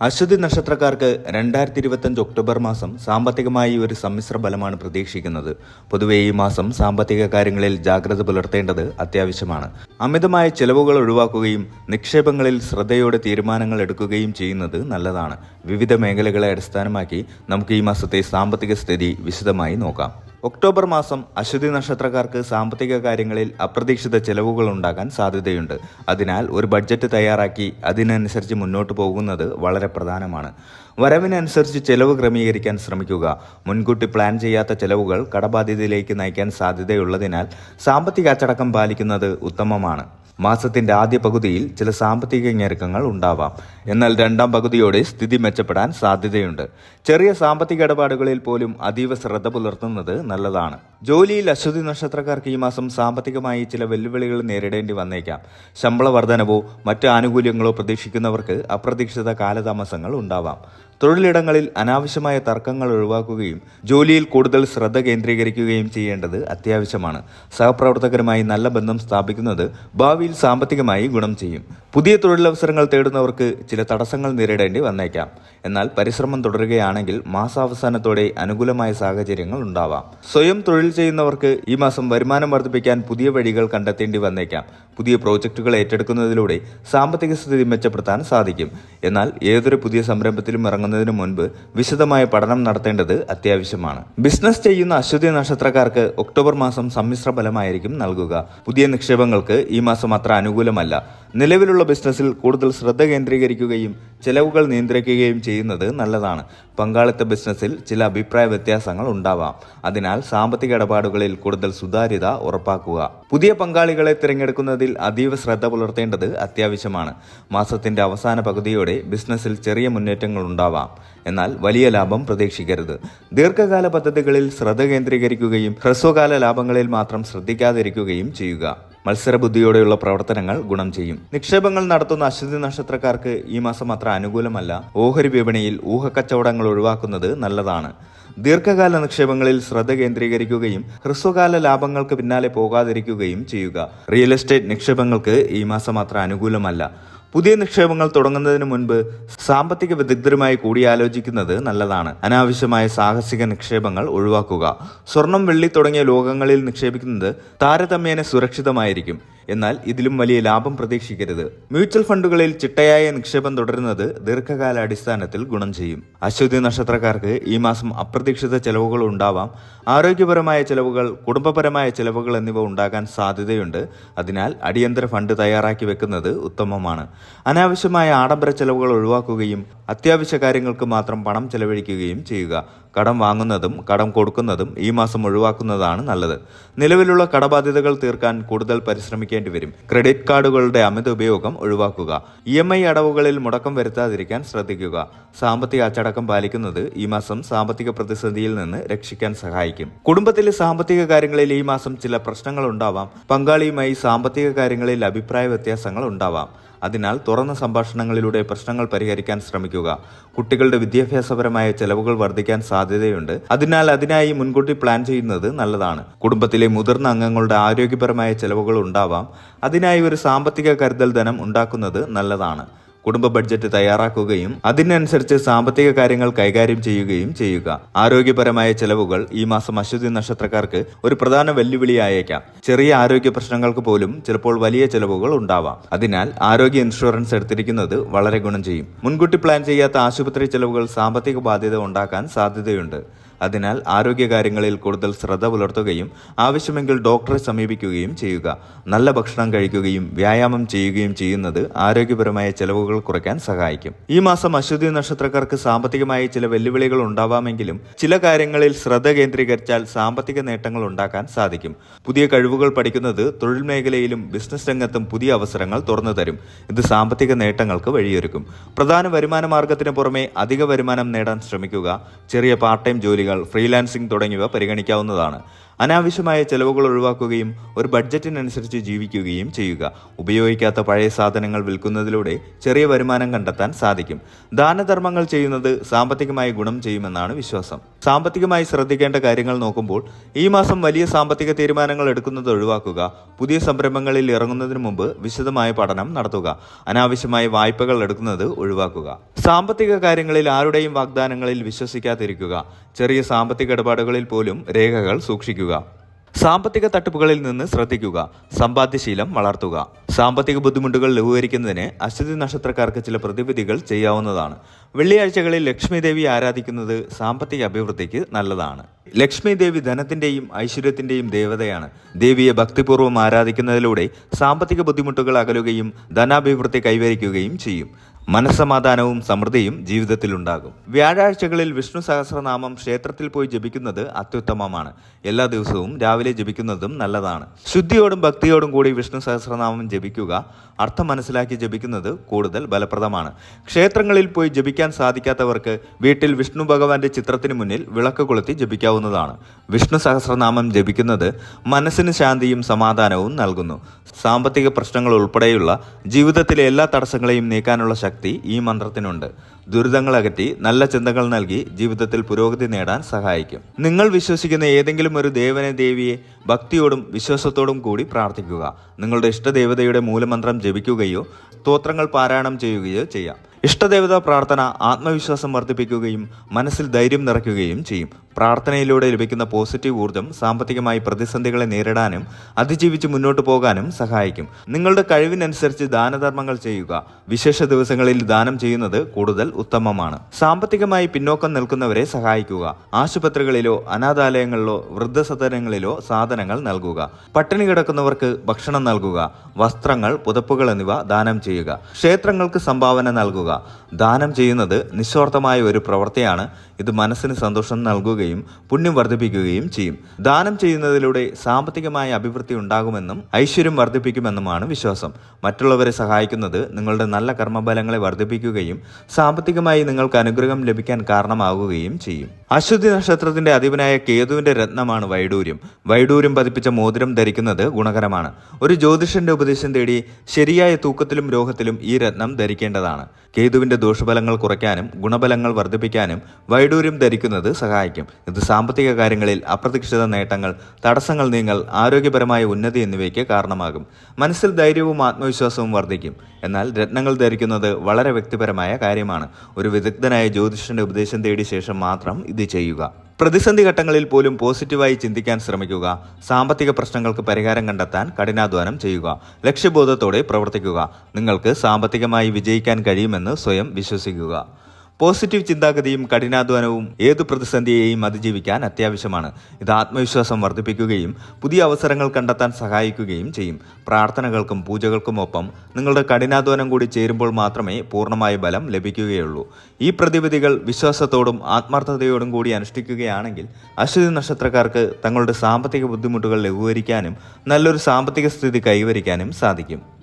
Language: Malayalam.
അശ്വതി നക്ഷത്രക്കാർക്ക് രണ്ടായിരത്തി ഇരുപത്തഞ്ച് ഒക്ടോബർ മാസം സാമ്പത്തികമായി ഒരു സമ്മിശ്ര ബലമാണ് പ്രതീക്ഷിക്കുന്നത്. പൊതുവെ ഈ മാസം സാമ്പത്തിക കാര്യങ്ങളിൽ ജാഗ്രത പുലർത്തേണ്ടത് അത്യാവശ്യമാണ്. അമിതമായ ചെലവുകൾ ഒഴിവാക്കുകയും നിക്ഷേപങ്ങളിൽ ശ്രദ്ധയോടെ തീരുമാനങ്ങൾ എടുക്കുകയും ചെയ്യുന്നത് നല്ലതാണ്. വിവിധ മേഖലകളെ അടിസ്ഥാനമാക്കി നമുക്ക് ഈ മാസത്തെ സാമ്പത്തിക സ്ഥിതി വിശദമായി നോക്കാം. ഒക്ടോബർ മാസം അശ്വതി നക്ഷത്രക്കാർക്ക് സാമ്പത്തിക കാര്യങ്ങളിൽ അപ്രതീക്ഷിത ചെലവുകൾ ഉണ്ടാകാൻ സാധ്യതയുണ്ട്. അതിനാൽ ഒരു ബഡ്ജറ്റ് തയ്യാറാക്കി അതിനനുസരിച്ച് മുന്നോട്ട് പോകുന്നത് വളരെ പ്രധാനമാണ്. വരവിനനുസരിച്ച് ചെലവ് ക്രമീകരിക്കാൻ ശ്രമിക്കുക. മുൻകൂട്ടി പ്ലാൻ ചെയ്യാത്ത ചെലവുകൾ കടബാധ്യതയിലേക്ക് നയിക്കാൻ സാധ്യതയുള്ളതിനാൽ സാമ്പത്തിക അച്ചടക്കം പാലിക്കുന്നത് ഉത്തമമാണ്. മാസത്തിന്റെ ആദ്യ പകുതിയിൽ ചില സാമ്പത്തിക ഞെരുക്കങ്ങൾ ഉണ്ടാവാം. എന്നാൽ രണ്ടാം പകുതിയോടെ സ്ഥിതി മെച്ചപ്പെടാൻ സാധ്യതയുണ്ട്. ചെറിയ സാമ്പത്തിക ഇടപാടുകളിൽ പോലും അതീവ ശ്രദ്ധ പുലർത്തുന്നത് നല്ലതാണ്. ജോലിയിൽ അശ്വതി നക്ഷത്രക്കാർക്ക് ഈ മാസം സാമ്പത്തികമായി ചില വെല്ലുവിളികൾ നേരിടേണ്ടി വന്നേക്കാം. ശമ്പള വർധനവോ മറ്റ് ആനുകൂല്യങ്ങളോ പ്രതീക്ഷിക്കുന്നവർക്ക് അപ്രതീക്ഷിത കാലതാമസങ്ങൾ ഉണ്ടാവാം. തൊഴിലിടങ്ങളിൽ അനാവശ്യമായ തർക്കങ്ങൾ ഒഴിവാക്കുകയും ജോലിയിൽ കൂടുതൽ ശ്രദ്ധ കേന്ദ്രീകരിക്കുകയും ചെയ്യേണ്ടത് അത്യാവശ്യമാണ്. സഹപ്രവർത്തകരുമായി നല്ല ബന്ധം സ്ഥാപിക്കുന്നത് ഭാവിയിൽ സാമ്പത്തികമായി ഗുണം ചെയ്യും. പുതിയ തൊഴിലവസരങ്ങൾ തേടുന്നവർക്ക് ചില തടസ്സങ്ങൾ നേരിടേണ്ടി വന്നേക്കാം. എന്നാൽ പരിശ്രമം തുടരുകയാണെങ്കിൽ മാസാവസാനത്തോടെ അനുകൂലമായ സാഹചര്യങ്ങൾ ഉണ്ടാവാം. സ്വയം തൊഴിൽ ചെയ്യുന്നവർക്ക് ഈ മാസം വരുമാനം വർദ്ധിപ്പിക്കാൻ പുതിയ വഴികൾ കണ്ടെത്തേണ്ടി വന്നേക്കാം. പുതിയ പ്രോജക്റ്റുകൾ ഏറ്റെടുക്കുന്നതിലൂടെ സാമ്പത്തിക സ്ഥിതി മെച്ചപ്പെടുത്താൻ സാധിക്കും. എന്നാൽ ഏതൊരു പുതിയ സംരംഭത്തിലും ഇറങ്ങുന്നതിന് മുൻപ് വിശദമായ പഠനം നടത്തേണ്ടത് അത്യാവശ്യമാണ്. ബിസിനസ് ചെയ്യുന്ന അശ്വതി നക്ഷത്രക്കാർക്ക് ഒക്ടോബർ മാസം സമ്മിശ്ര ഫലമായിരിക്കും നൽകുക. പുതിയ നിക്ഷേപങ്ങൾക്ക് ഈ മാസം അത്ര അനുകൂലമല്ല. നിലവിലുള്ള ബിസിനസ്സിൽ കൂടുതൽ ശ്രദ്ധ കേന്ദ്രീകരിക്കുകയും ചെലവുകൾ നിയന്ത്രിക്കുകയും ചെയ്യുന്നത് നല്ലതാണ്. പങ്കാളിത്ത ബിസിനസ്സിൽ ചില അഭിപ്രായ വ്യത്യാസങ്ങൾ ഉണ്ടാവാം. അതിനാൽ സാമ്പത്തിക ഇടപാടുകളിൽ കൂടുതൽ സുതാര്യത ഉറപ്പാക്കുക. പുതിയ പങ്കാളികളെ തിരഞ്ഞെടുക്കുന്നതിൽ അതീവ ശ്രദ്ധ പുലർത്തേണ്ടത് അത്യാവശ്യമാണ്. മാസത്തിന്റെ അവസാന പകുതിയോടെ ബിസിനസ്സിൽ ചെറിയ മുന്നേറ്റങ്ങൾ ഉണ്ടാവാം. എന്നാൽ വലിയ ലാഭം പ്രതീക്ഷിക്കരുത്. ദീർഘകാല പദ്ധതികളിൽ ശ്രദ്ധ കേന്ദ്രീകരിക്കുകയും ഹ്രസ്വകാല ലാഭങ്ങളിൽ മാത്രം ശ്രദ്ധിക്കാതിരിക്കുകയും ചെയ്യുക. മത്സരബുദ്ധിയോടെയുള്ള പ്രവർത്തനങ്ങൾ ഗുണം ചെയ്യും. നിക്ഷേപങ്ങൾ നടത്തുന്ന അശ്വതി നക്ഷത്രക്കാർക്ക് ഈ മാസം അത്ര അനുകൂലമല്ല. ഓഹരി വിപണിയിൽ ഊഹക്കച്ചവടങ്ങൾ ഒഴിവാക്കുന്നത് നല്ലതാണ്. ദീർഘകാല നിക്ഷേപങ്ങളിൽ ശ്രദ്ധ കേന്ദ്രീകരിക്കുകയും ഹ്രസ്വകാല ലാഭങ്ങൾക്ക് പിന്നാലെ പോകാതിരിക്കുകയും ചെയ്യുക. റിയൽ എസ്റ്റേറ്റ് നിക്ഷേപങ്ങൾക്ക് ഈ മാസം അത്ര അനുകൂലമല്ല. പുതിയ നിക്ഷേപങ്ങൾ തുടങ്ങുന്നതിന് മുൻപ് സാമ്പത്തിക വിദഗ്ധരുമായി കൂടിയാലോചിക്കുന്നത് നല്ലതാണ്. അനാവശ്യമായ സാഹസിക നിക്ഷേപങ്ങൾ ഒഴിവാക്കുക. സ്വർണം വെള്ളി തുടങ്ങിയ ലോകങ്ങളിൽ നിക്ഷേപിക്കുന്നത് താരതമ്യേന സുരക്ഷിതമായിരിക്കും. എന്നാൽ ഇതിലും വലിയ ലാഭം പ്രതീക്ഷിക്കരുത്. മ്യൂച്വൽ ഫണ്ടുകളിൽ ചിട്ടയായ നിക്ഷേപം തുടരുന്നത് ദീർഘകാലാടിസ്ഥാനത്തിൽ ഗുണം ചെയ്യും. അശ്വതി നക്ഷത്രക്കാർക്ക് ഈ മാസം അപ്രതീക്ഷിത ചെലവുകൾ ഉണ്ടാവാം. ആരോഗ്യപരമായ ചെലവുകൾ കുടുംബപരമായ ചെലവുകൾ എന്നിവ ഉണ്ടാകാൻ സാധ്യതയുണ്ട്. അതിനാൽ അടിയന്തര ഫണ്ട് തയ്യാറാക്കി വെക്കുന്നത് ഉത്തമമാണ്. അനാവശ്യമായ ആഡംബര ചെലവുകൾ ഒഴിവാക്കുകയും അത്യാവശ്യ കാര്യങ്ങൾക്ക് മാത്രം പണം ചെലവഴിക്കുകയും ചെയ്യുക. കടം വാങ്ങുന്നതും കടം കൊടുക്കുന്നതും ഈ മാസം ഒഴിവാക്കുന്നതാണ് നല്ലത്. നിലവിലുള്ള കടബാധ്യതകൾ തീർക്കാൻ കൂടുതൽ പരിശ്രമിക്കേണ്ടി വരും. ക്രെഡിറ്റ് കാർഡുകളുടെ അമിത ഉപയോഗം ഒഴിവാക്കുക. ഇ എം ഐ അടവുകളിൽ മുടക്കം വരുത്താതിരിക്കാൻ ശ്രദ്ധിക്കുക. സാമ്പത്തിക അച്ചടക്കം പാലിക്കുന്നത് ഈ മാസം സാമ്പത്തിക പ്രതിസന്ധിയിൽ നിന്ന് രക്ഷിക്കാൻ സഹായിക്കും. കുടുംബത്തിലെ സാമ്പത്തിക കാര്യങ്ങളിൽ ഈ മാസം ചില പ്രശ്നങ്ങൾ ഉണ്ടാവാം. പങ്കാളിയുമായി സാമ്പത്തിക കാര്യങ്ങളിൽ അഭിപ്രായ വ്യത്യാസങ്ങൾ ഉണ്ടാവാം. അതിനാൽ തുറന്ന സംഭാഷണങ്ങളിലൂടെ പ്രശ്നങ്ങൾ പരിഹരിക്കാൻ ശ്രമിക്കുക. കുട്ടികളുടെ വിദ്യാഭ്യാസപരമായ ചെലവുകൾ വർദ്ധിക്കാൻ സാധ്യതയുണ്ട്. അതിനാൽ അതിനായി മുൻകൂട്ടി പ്ലാൻ ചെയ്യുന്നത് നല്ലതാണ്. കുടുംബത്തിലെ മുതിർന്ന അംഗങ്ങളുടെ ആരോഗ്യപരമായ ചെലവുകൾ ഉണ്ടാവാം. അതിനായി ഒരു സാമ്പത്തിക കരുതൽ ധനം ഉണ്ടാക്കുന്നത് നല്ലതാണ്. കുടുംബ ബഡ്ജറ്റ് തയ്യാറാക്കുകയും അതിനനുസരിച്ച് സാമ്പത്തിക കാര്യങ്ങൾ കൈകാര്യം ചെയ്യുകയും ചെയ്യുക. ആരോഗ്യപരമായ ചെലവുകൾ ഈ മാസം അശ്വതി നക്ഷത്രക്കാർക്ക് ഒരു പ്രധാന വെല്ലുവിളിയായേക്കാം. ചെറിയ ആരോഗ്യ പ്രശ്നങ്ങൾക്ക് പോലും ചിലപ്പോൾ വലിയ ചെലവുകൾ ഉണ്ടാവാം. അതിനാൽ ആരോഗ്യ ഇൻഷുറൻസ് എടുത്തിരിക്കുന്നത് വളരെ ഗുണം ചെയ്യും. മുൻകൂട്ടി പ്ലാൻ ചെയ്യാത്ത ആശുപത്രി ചെലവുകൾ സാമ്പത്തിക ബാധ്യത ഉണ്ടാക്കാൻ സാധ്യതയുണ്ട്. അതിനാൽ ആരോഗ്യകാര്യങ്ങളിൽ കൂടുതൽ ശ്രദ്ധ പുലർത്തുകയും ആവശ്യമെങ്കിൽ ഡോക്ടറെ സമീപിക്കുകയും ചെയ്യുക. നല്ല ഭക്ഷണം കഴിക്കുകയും വ്യായാമം ചെയ്യുകയും ചെയ്യുന്നത് ആരോഗ്യപരമായ ചെലവുകൾ കുറയ്ക്കാൻ സഹായിക്കും. ഈ മാസം അശ്വതി നക്ഷത്രക്കാർക്ക് സാമ്പത്തികമായി ചില വെല്ലുവിളികൾ ഉണ്ടാവാമെങ്കിലും ചില കാര്യങ്ങളിൽ ശ്രദ്ധ കേന്ദ്രീകരിച്ചാൽ സാമ്പത്തിക നേട്ടങ്ങൾ ഉണ്ടാക്കാൻ സാധിക്കും. പുതിയ കഴിവുകൾ പഠിക്കുന്നത് തൊഴിൽ മേഖലയിലും ബിസിനസ് രംഗത്തും പുതിയ അവസരങ്ങൾ തുറന്നു തരും. ഇത് സാമ്പത്തിക നേട്ടങ്ങൾക്ക് വഴിയൊരുക്കും. പ്രധാന വരുമാന മാർഗത്തിന് പുറമെ അധിക വരുമാനം നേടാൻ ശ്രമിക്കുക. ചെറിയ പാർട്ട് ടൈം ജോലികൾ ഫ്രീലാൻസിംഗ് തുടങ്ങിയവ പരിഗണിക്കാവുന്നതാണ്. അനാവശ്യമായ ചെലവുകൾ ഒഴിവാക്കുകയും ഒരു ബഡ്ജറ്റിനനുസരിച്ച് ജീവിക്കുകയും ചെയ്യുക. ഉപയോഗിക്കാത്ത പഴയ സാധനങ്ങൾ വിൽക്കുന്നതിലൂടെ ചെറിയ വരുമാനം കണ്ടെത്താൻ സാധിക്കും. ദാനധർമ്മങ്ങൾ ചെയ്യുന്നത് സാമ്പത്തികമായി ഗുണം ചെയ്യുമെന്നാണ് വിശ്വാസം. സാമ്പത്തികമായി ശ്രദ്ധിക്കേണ്ട കാര്യങ്ങൾ നോക്കുമ്പോൾ ഈ മാസം വലിയ സാമ്പത്തിക തീരുമാനങ്ങൾ എടുക്കുന്നത് ഒഴിവാക്കുക പുതിയ സംരംഭങ്ങളിൽ ഇറങ്ങുന്നതിന് മുമ്പ് വിശദമായ പഠനം നടത്തുക അനാവശ്യമായ വായ്പകൾ എടുക്കുന്നത് ഒഴിവാക്കുക. സാമ്പത്തിക കാര്യങ്ങളിൽ ആരുടെയും വാഗ്ദാനങ്ങളിൽ വിശ്വസിക്കാതിരിക്കുക. ചെറിയ സാമ്പത്തിക ഇടപാടുകളിൽ പോലും രേഖകൾ സൂക്ഷിക്കുക. സാമ്പത്തിക തട്ടിപ്പുകളിൽ നിന്ന് ശ്രദ്ധിക്കുക. സമ്പാദ്യശീലം വളർത്തുക. സാമ്പത്തിക ബുദ്ധിമുട്ടുകൾ ലഘൂകരിക്കുന്നതിന് അശ്വതി നക്ഷത്രക്കാർക്ക് ചില പ്രതിവിധികൾ ചെയ്യാവുന്നതാണ്. വെള്ളിയാഴ്ചകളിൽ ലക്ഷ്മി ദേവി ആരാധിക്കുന്നത് സാമ്പത്തിക അഭിവൃദ്ധിക്ക് നല്ലതാണ്. ലക്ഷ്മി ദേവി ധനത്തിന്റെയും ഐശ്വര്യത്തിന്റെയും ദേവതയാണ്. ദേവിയെ ഭക്തിപൂർവം ആരാധിക്കുന്നതിലൂടെ സാമ്പത്തിക ബുദ്ധിമുട്ടുകൾ അകലുകയും ധനാഭിവൃദ്ധി കൈവരിക്കുകയും ചെയ്യും. മനസ്സമാധാനവും സമൃദ്ധിയും ജീവിതത്തിലുണ്ടാകും. വ്യാഴാഴ്ചകളിൽ വിഷ്ണു സഹസ്രനാമം ക്ഷേത്രത്തിൽ പോയി ജപിക്കുന്നത് അത്യുത്തമമാണ്. എല്ലാ ദിവസവും രാവിലെ ജപിക്കുന്നതും നല്ലതാണ്. ശുദ്ധിയോടും ഭക്തിയോടും കൂടി വിഷ്ണു സഹസ്രനാമം ജപിക്കുക അർത്ഥം മനസ്സിലാക്കി ജപിക്കുന്നത് കൂടുതൽ ഫലപ്രദമാണ്. ക്ഷേത്രങ്ങളിൽ പോയി ജപിക്കാൻ സാധിക്കാത്തവർക്ക് വീട്ടിൽ വിഷ്ണു ഭഗവാന്റെ ചിത്രത്തിന് മുന്നിൽ വിളക്ക് കൊളുത്തി ജപിക്കാവുന്നതാണ്. വിഷ്ണു സഹസ്രനാമം ജപിക്കുന്നത് മനസ്സിന് ശാന്തിയും സമാധാനവും നൽകുന്നു. സാമ്പത്തിക പ്രശ്നങ്ങൾ ഉൾപ്പെടെയുള്ള ജീവിതത്തിലെ എല്ലാ തടസ്സങ്ങളെയും നീക്കാനുള്ള ശക്തി ഈ മന്ത്രത്തിനുണ്ട്. ദുരിതങ്ങൾ അകറ്റി നല്ല ചിന്തകൾ നൽകി ജീവിതത്തിൽ പുരോഗതി നേടാൻ സഹായിക്കും. നിങ്ങൾ വിശ്വസിക്കുന്ന ഏതെങ്കിലും ഒരു ദേവനെ ദേവിയെ ഭക്തിയോടും വിശ്വാസത്തോടും കൂടി പ്രാർത്ഥിക്കുക. നിങ്ങളുടെ ഇഷ്ടദേവതയുടെ മൂലമന്ത്രം ജപിക്കുകയോ സ്തോത്രങ്ങൾ പാരായണം ചെയ്യുകയോ ചെയ്യാം. ഇഷ്ടദേവതാ പ്രാർത്ഥന ആത്മവിശ്വാസം വർദ്ധിപ്പിക്കുകയും മനസ്സിൽ ധൈര്യം നിറയ്ക്കുകയും ചെയ്യും. പ്രാർത്ഥനയിലൂടെ ലഭിക്കുന്ന പോസിറ്റീവ് ഊർജം സാമ്പത്തികമായി പ്രതിസന്ധികളെ നേരിടാനും അതിജീവിച്ച് മുന്നോട്ട് പോകാനും സഹായിക്കും. നിങ്ങളുടെ കഴിവിനനുസരിച്ച് ദാനധർമ്മങ്ങൾ ചെയ്യുക. വിശേഷ ദിവസങ്ങളിൽ ദാനം ചെയ്യുന്നത് കൂടുതൽ ഉത്തമമാണ്. സാമ്പത്തികമായി പിന്നോക്കം നിൽക്കുന്നവരെ സഹായിക്കുക. ആശുപത്രികളിലോ അനാഥാലയങ്ങളിലോ വൃദ്ധസദനങ്ങളിലോ സാധനങ്ങൾ നൽകുക. പട്ടിണി കിടക്കുന്നവർക്ക് ഭക്ഷണം നൽകുക. വസ്ത്രങ്ങൾ പുതപ്പുകൾ എന്നിവ ദാനം ചെയ്യുക. ക്ഷേത്രങ്ങൾക്ക് സംഭാവന നൽകുക. ദാനം ചെയ്യുന്നത് നിസ്വാർത്ഥമായ ഒരു പ്രവൃത്തിയാണ്. ഇത് മനസ്സിന് സന്തോഷം നൽകുകയും പുണ്യം വർദ്ധിപ്പിക്കുകയും ചെയ്യും. ദാനം ചെയ്യുന്നതിലൂടെ സാമ്പത്തികമായ അഭിവൃദ്ധി ഉണ്ടാകുമെന്നും ഐശ്വര്യം വർദ്ധിപ്പിക്കുമെന്നുമാണ് വിശ്വാസം. മറ്റുള്ളവരെ സഹായിക്കുന്നത് നിങ്ങളുടെ നല്ല കർമ്മഫലങ്ങളെ വർദ്ധിപ്പിക്കുകയും സാമ്പത്തികമായി നിങ്ങൾക്ക് അനുഗ്രഹം ലഭിക്കാൻ കാരണമാകുകയും ചെയ്യും. അശ്വതി നക്ഷത്രത്തിന്റെ അധിപനായ കേതുവിന്റെ രത്നമാണ് വൈഡൂര്യം. വൈഡൂര്യം പതിപ്പിച്ച മോതിരം ധരിക്കുന്നത് ഗുണകരമാണ്. ഒരു ജ്യോതിഷന്റെ ഉപദേശം തേടി ശരിയായ തൂക്കത്തിലും രോഗത്തിലും ഈ രത്നം ധരിക്കേണ്ടതാണ്. കേതുവിന്റെ ദോഷഫലങ്ങൾ കുറയ്ക്കാനും ഗുണഫലങ്ങൾ വർദ്ധിപ്പിക്കാനും വൈഡൂര്യം ധരിക്കുന്നത് സഹായിക്കും. ഇത് സാമ്പത്തിക കാര്യങ്ങളിൽ അപ്രതീക്ഷിത നേട്ടങ്ങൾ തടസ്സങ്ങൾ നീങ്ങൽ ആരോഗ്യപരമായ ഉന്നതി എന്നിവയ്ക്ക് കാരണമാകും. മനസ്സിൽ ധൈര്യവും ആത്മവിശ്വാസവും വർദ്ധിക്കും. എന്നാൽ രത്നങ്ങൾ ധരിക്കുന്നത് വളരെ വ്യക്തിപരമായ കാര്യമാണ്. ഒരു വിദഗ്ധനായ ജ്യോതിഷന്റെ ഉപദേശം തേടിയ ശേഷം മാത്രം ഇത് ചെയ്യുക. പ്രതിസന്ധി ഘട്ടങ്ങളിൽ പോലും പോസിറ്റീവായി ചിന്തിക്കാൻ ശ്രമിക്കുക. സാമ്പത്തിക പ്രശ്നങ്ങൾക്ക് പരിഹാരം കണ്ടെത്താൻ കഠിനാധ്വാനം ചെയ്യുക. ലക്ഷ്യബോധത്തോടെ പ്രവർത്തിക്കുക. നിങ്ങൾക്ക് സാമ്പത്തികമായി വിജയിക്കാൻ കഴിയുമെന്ന് സ്വയം വിശ്വസിക്കുക. പോസിറ്റീവ് ചിന്താഗതിയും കഠിനാധ്വാനവും ഏതു പ്രതിസന്ധിയെയും അതിജീവിക്കാൻ അത്യാവശ്യമാണ്. ഇത് ആത്മവിശ്വാസം വർദ്ധിപ്പിക്കുകയും പുതിയ അവസരങ്ങൾ കണ്ടെത്താൻ സഹായിക്കുകയും ചെയ്യും. പ്രാർത്ഥനകൾക്കും പൂജകൾക്കുമൊപ്പം നിങ്ങളുടെ കഠിനാധ്വാനം കൂടി ചേരുമ്പോൾ മാത്രമേ പൂർണമായ ബലം ലഭിക്കുകയുള്ളൂ. ഈ പ്രതിവിധികൾ വിശ്വാസത്തോടും ആത്മാർത്ഥതയോടും കൂടി അനുഷ്ഠിക്കുകയാണെങ്കിൽ അശ്വതി നക്ഷത്രക്കാർക്ക് തങ്ങളുടെ സാമ്പത്തിക ബുദ്ധിമുട്ടുകൾ ലഘൂകരിക്കാനും നല്ലൊരു സാമ്പത്തിക സ്ഥിതി കൈവരിക്കാനും സാധിക്കും.